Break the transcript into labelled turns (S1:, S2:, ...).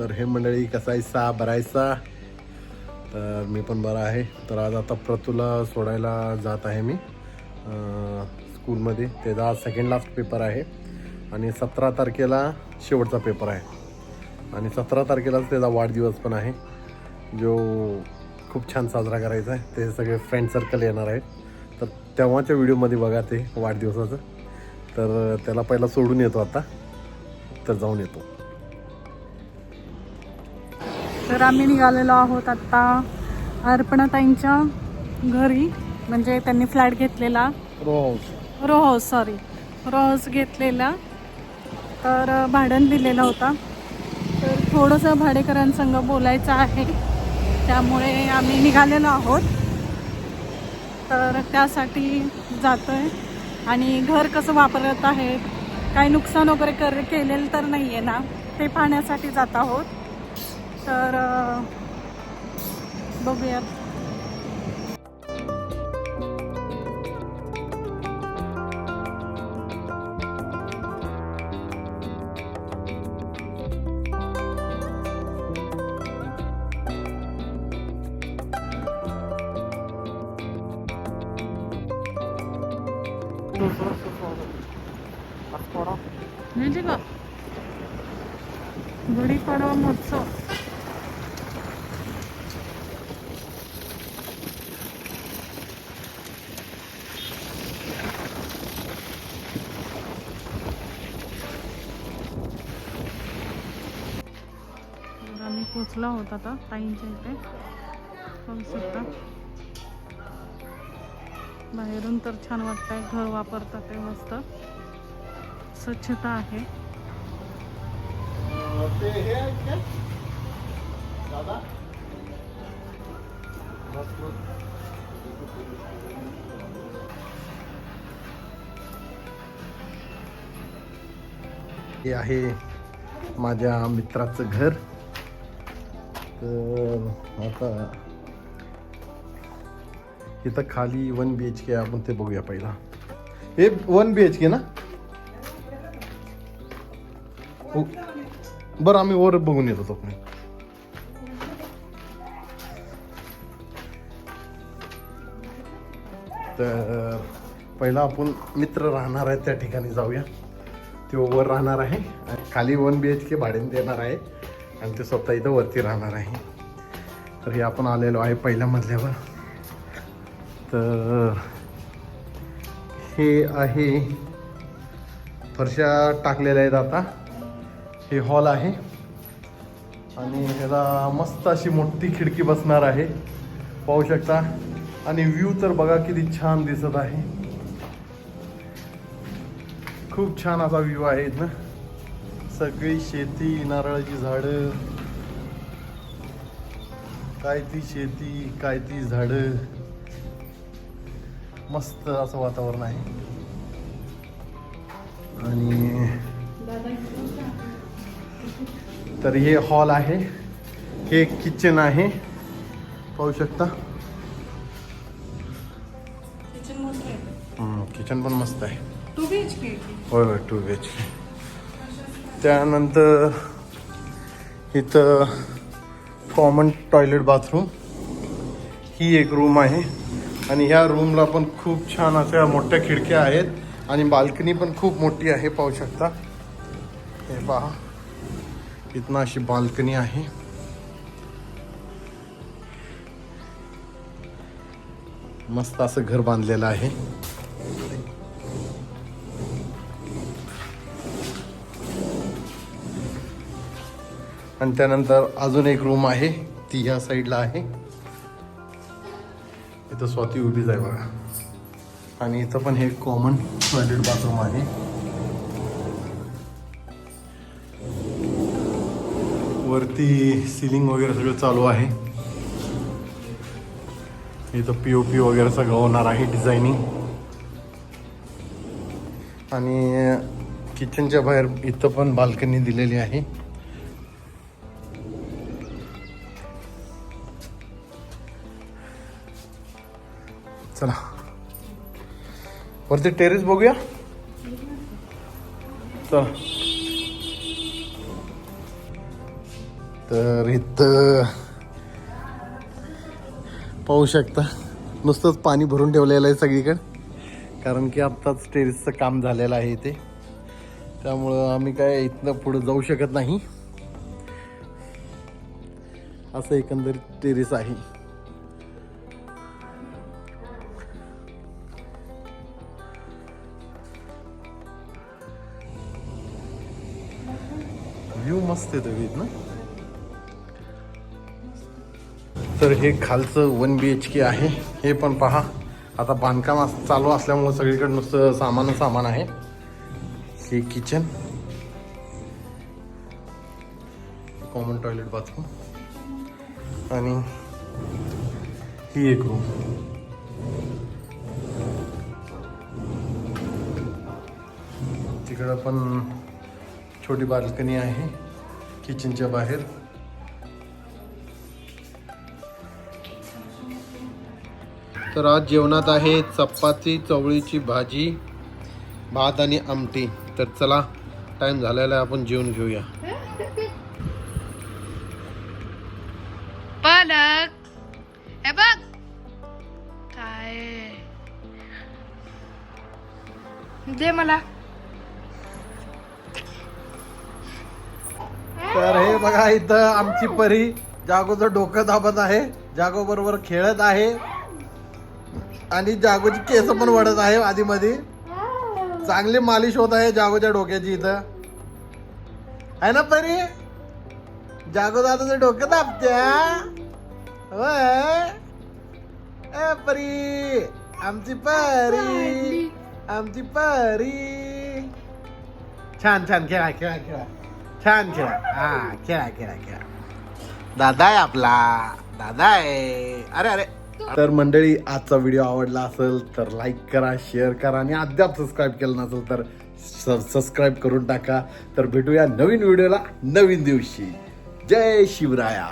S1: तर हे मंडळी कसा आहेसा तर मी पण बरा आहे. तर आज आता प्रतूला सोडायला जात आहे मी स्कूलमध्ये. त्याचा आज सेकंड लास्ट पेपर आहे. आणि सतरा तारखेला शेवटचा पेपर आहे. आणि सतरा तारखेलाच त्याचा वाढदिवस पण आहे. जो खूप छान साजरा करायचा आहे. ते सगळे फ्रेंड सर्कल येणार आहेत. तर तेव्हाच्या व्हिडिओमध्ये बघा ते वाढदिवसाचं. तर त्याला पहिला सोडून येतो आता. तर जाऊन येतो.
S2: तर आम्ही निघालेलो आहोत आत्ता अर्पणाताईंच्या घरी. म्हणजे त्यांनी फ्लॅट घेतलेला.
S1: रोज
S2: row house sorry row house घेतलेला. तर भाड्यानं दिलेला होता. तर थोडंसं भाडेकरांसंग बोलायचं आहे. त्यामुळे आम्ही निघालेलो आहोत. तर त्यासाठी जातो आहे आणि घर कसं वापरत आहे काही नुकसान वगैरे कर केलेलं तर नाही आहे ना. ते पाहण्यासाठी जात आहोत. तर अ, बघूयात म्हणजे का गुढीपाडवा महोत्सव तर आम्ही पोचला होता आता ताईंच्या इथे. पाहू शकता बाहेरून तर छान वाटतंय घर वापरतात ते मस्त. स्वच्छता आहे.
S1: हे आहे माझ्या मित्राचं घर. तर आता इथं खाली वन बी एच के आपण ते बघूया पहिला. हे वन बी एच के ना? हो. बरं आम्ही वर बघून येतो तो तर पहिला आपण मित्र राहणार आहे त्या ठिकाणी जाऊया. तो वर राहणार आहे. आणि खाली वन बी एच के भाड्याने देणार आहे. आणि ते स्वतः इथं वरती राहणार आहे. तर हे आपण आलेलो आहे पहिल्या मजल्यावर. तर हे आहे फरशा टाकलेल्या आहेत आता. हे हॉल आहे. आणि ह्याला मस्त अशी मोठी खिडकी बसणार आहे. पाहू शकता. आणि व्ह्यू तर बघा किती छान दिसत आहे. खूप छान असा व्ह्यू आहे इथनं. सगळी शेती नारळाची झाडं. काय ती शेती काय ती झाडं. मस्त असं वातावरण आहे. आणि तर हे हॉल आहे. हे किचन आहे. पाहू शकता? किचन पण मस्त आहे.
S2: टू बी एच के
S1: होय होय टू बी एच त्यानंतर इथं कॉमन टॉयलेट बाथरूम ही एक रूम आहे. आणि ह्या रूमला पण खूप छान अशा मोठ्या खिडक्या आहेत. आणि बाल्कनी पण खूप मोठी आहे पाहू शकता. हे पहा. इथनं अशी बाल्कनी आहे. मस्त असं घर बांधलेलं आहे. आणि त्यानंतर अजून एक रूम आहे ती ह्या साईडला आहे. इथं स्वाती उभीच आहे बघा. आणि इथं पण हे कॉमन टॉयलेट बाथरूम आहे. वरती सिलिंग वगैरे सगळं चालू आहे. इथं पी ओ पी वगैरे सगळं होणार आहे डिझायनिंग आणि किचनच्या बाहेर इथं पण बाल्कनी दिलेली आहे. वरती टेरेस बघूया. चला. तर इथं पाहू शकता. नुसतंच पाणी भरून ठेवलेलं आहे सगळीकडे. कारण की आत्ताच टेरेसचं काम झालेलं आहे इथे. त्यामुळं आम्ही काय इथनं पुढं जाऊ शकत नाही. असं एकंदरीत टेरेस आहे. मस्त येतो ना. तर हे खालचं वन बी एच के आहे हे पण पहा. आता बांधकाम चालू असल्यामुळं सगळीकडे नुसतं सामान सामान आहे. हे किचन कॉमन टॉयलेट बाथरूम आणि ही एक रूम तिकडं पण छोटी बाल्कनी आहे. किचनच्या बाहेर. तर आज जेवणात आहे चपाती चवळीची भाजी भात आणि आमटी. तर चला टाइम झालेला आहे आपण जेवण घेऊया.
S3: पालक हे बघ. काय? दे मला.
S1: बघा इथं आमची परी जागोचं डोकं दाबत आहे. जागो बरोबर खेळत आहे. आणि जागोची केस पण वडत आहे आधी मध्ये चांगली मालिश होत आहे जागोच्या डोक्याची इथं. आहे ना परी? जागो दादाचं डोकं दाबत्या? ए परी आमची परी आमची परी. छान छान खेळा खेळा खेळा. छान खेळा हा खेळा खेळा खेळा. दादा आहे आपला. दादा आहे. अरे अरे. तर मंडळी आजचा व्हिडिओ आवडला असेल तर लाईक करा शेअर करा आणि अद्याप सबस्क्राईब केलं नसेल तर सबस्क्राईब करून टाका. तर भेटूया नवीन व्हिडिओला नवीन दिवशी. जय शिवराया.